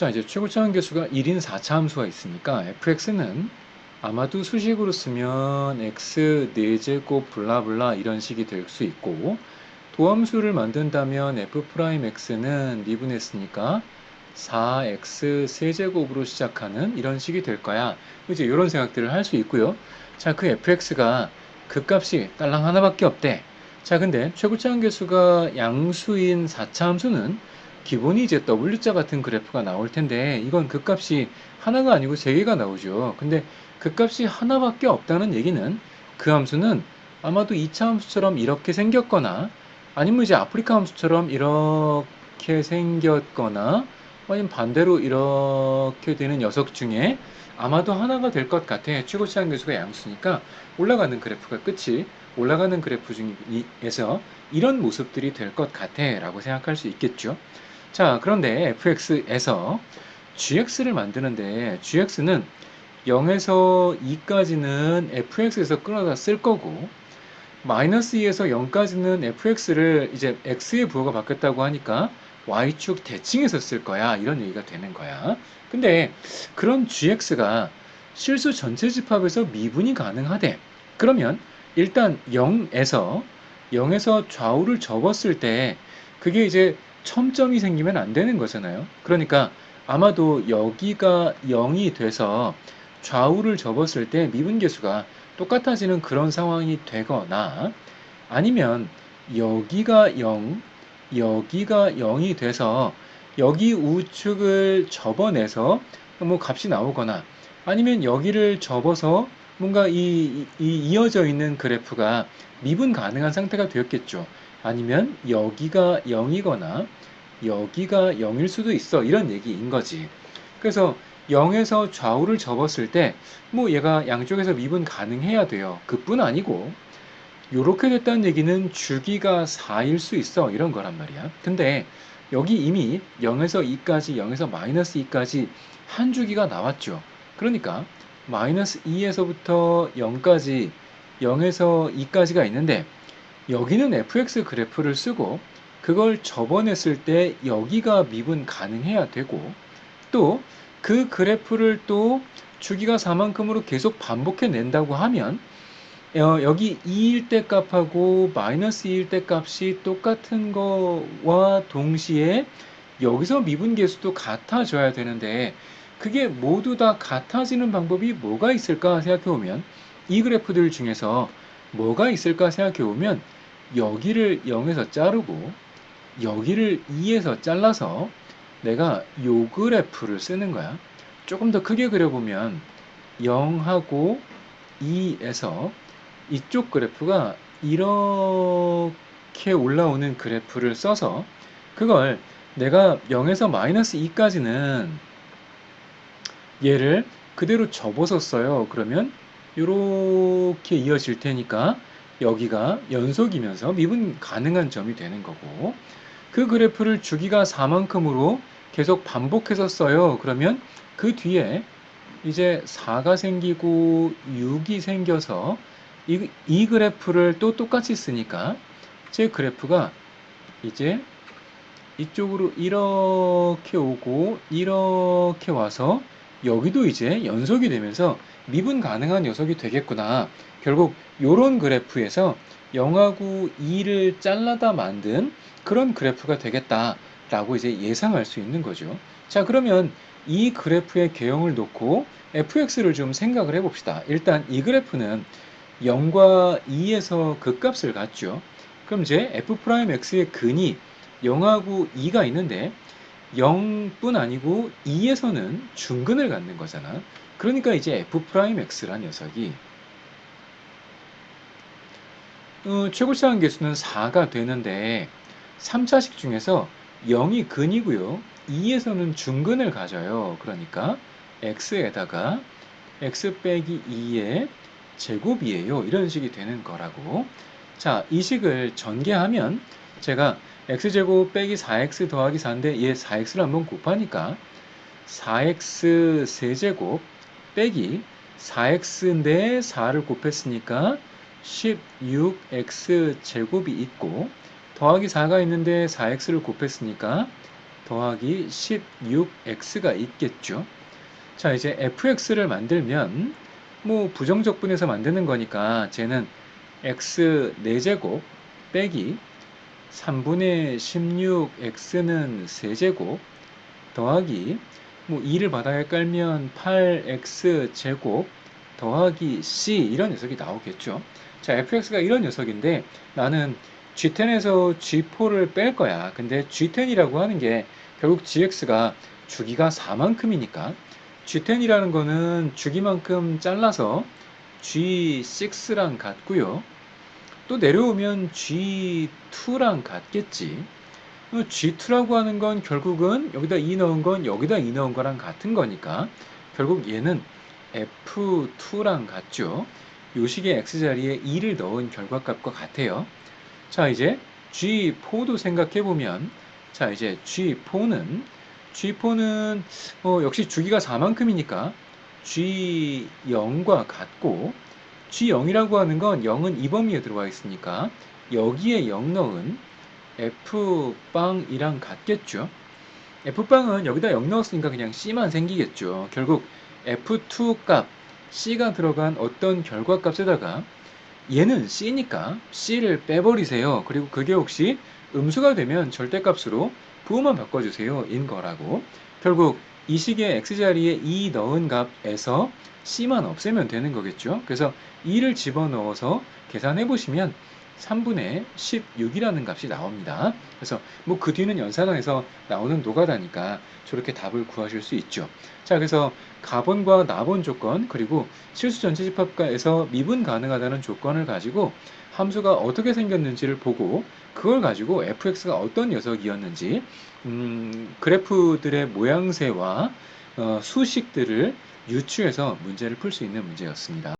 자, 이제 최고차 함계수가 1인 4차 함수가 있으니까 fx는 아마도 수식으로 쓰면 x 4제곱 블라블라 이런 식이 될 수 있고 도함수를 만든다면 f'x는 미분했으니까 4x 세제곱으로 시작하는 이런 식이 될 거야. 이제 이런 생각들을 할 수 있고요. 자, 그 fx가 극값이 딸랑 하나밖에 없대. 자, 근데 최고차 함계수가 양수인 4차 함수는 기본이 이제 W자 같은 그래프가 나올 텐데 이건 극값이 하나가 아니고 세 개가 나오죠. 근데 극값이 하나밖에 없다는 얘기는 그 함수는 아마도 2차 함수처럼 이렇게 생겼거나 아니면 이제 아프리카 함수처럼 이렇게 생겼거나 아니면 반대로 이렇게 되는 녀석 중에 아마도 하나가 될 것 같아. 최고치 함계수가 양수니까 올라가는 그래프가 끝이 올라가는 그래프 중에서 이런 모습들이 될 것 같아 라고 생각할 수 있겠죠. 자, 그런데 fx에서 gx를 만드는데 gx는 0에서 2까지는 fx에서 끊어다 쓸 거고 마이너스 2에서 0까지는 fx를 이제 x의 부호가 바뀌었다고 하니까 y축 대칭해서 쓸 거야. 이런 얘기가 되는 거야. 근데 그런 gx가 실수 전체 집합에서 미분이 가능하대. 그러면 일단 0에서 0에서 좌우를 접었을 때 그게 이제 첨점이 생기면 안 되는 거잖아요. 그러니까 아마도 여기가 0이 돼서 좌우를 접었을 때 미분계수가 똑같아지는 그런 상황이 되거나 아니면 여기가 0, 여기가 0이 돼서 여기 우측을 접어내서 뭐 값이 나오거나 아니면 여기를 접어서 뭔가 이, 이 이어져 있는 그래프가 미분 가능한 상태가 되었겠죠. 아니면 여기가 0이거나 여기가 0일 수도 있어. 이런 얘기인 거지. 그래서 0에서 좌우를 접었을 때 뭐 얘가 양쪽에서 미분 가능해야 돼요. 그뿐 아니고 이렇게 됐다는 얘기는 주기가 4일 수 있어. 이런 거란 말이야. 근데 여기 이미 0에서 2까지 0에서 마이너스 2까지 한 주기가 나왔죠. 그러니까 마이너스 2에서부터 0까지 0에서 2까지가 있는데 여기는 fx 그래프를 쓰고 그걸 접어냈을 때 여기가 미분 가능해야 되고 또 그 그래프를 또 주기가 4만큼으로 계속 반복해 낸다고 하면 어, 여기 2일 때 값하고 마이너스 2일 때 값이 똑같은 거와 동시에 여기서 미분 계수도 같아져야 되는데 그게 모두 다 같아지는 방법이 뭐가 있을까 생각해 보면 이 그래프들 중에서 뭐가 있을까 생각해 보면 여기를 0에서 자르고 여기를 2에서 잘라서 내가 요 그래프를 쓰는 거야. 조금 더 크게 그려보면 0하고 2에서 이쪽 그래프가 이렇게 올라오는 그래프를 써서 그걸 내가 0에서 마이너스 2까지는 얘를 그대로 접어서 써요. 그러면 이렇게 이어질 테니까 여기가 연속이면서 미분 가능한 점이 되는 거고 그 그래프를 주기가 4만큼으로 계속 반복해서 써요. 그러면 그 뒤에 이제 4가 생기고 6이 생겨서 이, 이 그래프를 또 똑같이 쓰니까 제 그래프가 이제 이쪽으로 이렇게 오고 이렇게 와서 여기도 이제 연속이 되면서 미분 가능한 녀석이 되겠구나. 결국 이런 그래프에서 0하고 2를 잘라다 만든 그런 그래프가 되겠다라고 이제 예상할 수 있는 거죠. 자, 그러면 이 그래프의 개형을 놓고 fx를 좀 생각을 해봅시다. 일단 이 그래프는 0과 2에서 극값을 갖죠. 그럼 이제 f'x의 근이 0하고 2가 있는데 0뿐 아니고 2에서는 중근을 갖는 거잖아. 그러니까 이제 f'x란 녀석이 어, 최고시한 개수는 4가 되는데 3차식 중에서 0이 근이고요. 2에서는 중근을 가져요. 그러니까 x에다가 x 빼기 2의 제곱이에요. 이런 식이 되는 거라고. 자, 이 식을 전개하면 제가 x제곱 빼기 4x 더하기 4인데 얘 4x를 한번 곱하니까 4x 세제곱 빼기 4x인데 4를 곱했으니까 16x 제곱이 있고 더하기 4가 있는데 4x를 곱했으니까 더하기 16x가 있겠죠. 자, 이제 fx를 만들면 뭐 부정적분해서 만드는 거니까 쟤는 x 4제곱 빼기 3분의 16x는 세제곱 더하기 뭐 2를 바닥에 깔면 8x 제곱 더하기 c 이런 녀석이 나오겠죠. 자, fx가 이런 녀석인데 나는 g10에서 g4를 뺄 거야. 근데 g10이라고 하는 게 결국 gx가 주기가 4만큼이니까 g10이라는 거는 주기만큼 잘라서 g6랑 같고요. 또 내려오면 G2랑 같겠지. G2라고 하는 건 결국은 여기다 2 넣은 건 여기다 2 넣은 거랑 같은 거니까 결국 얘는 F2랑 같죠. 요 식의 X자리에 2를 넣은 결과값과 같아요. 자, 이제 G4도 생각해 보면 자, 이제 G4는 G4는 어, 역시 주기가 4만큼이니까 G0과 같고 G0이라고 하는 건 0은 이 범위에 들어와 있으니까 여기에 0 넣은 F빵이랑 같겠죠. F빵은 여기다 0 넣었으니까 그냥 C만 생기겠죠. 결국 F2 값 C가 들어간 어떤 결과값에다가 얘는 C니까 C를 빼버리세요. 그리고 그게 혹시 음수가 되면 절대값으로 부호만 바꿔주세요. 인 거라고. 결국 이 식의 x자리에 2 넣은 값에서 c만 없애면 되는 거겠죠. 그래서 2를 집어넣어서 계산해 보시면 3분의 16이라는 값이 나옵니다. 그래서 뭐 그 뒤는 연산원에서 나오는 노가다니까 저렇게 답을 구하실 수 있죠. 자, 그래서 가본과 나본 조건 그리고 실수 전체 집합과에서 미분 가능하다는 조건을 가지고 함수가 어떻게 생겼는지를 보고 그걸 가지고 fx가 어떤 녀석이었는지 음, 그래프들의 모양새와 어, 수식들을 유추해서 문제를 풀 수 있는 문제였습니다.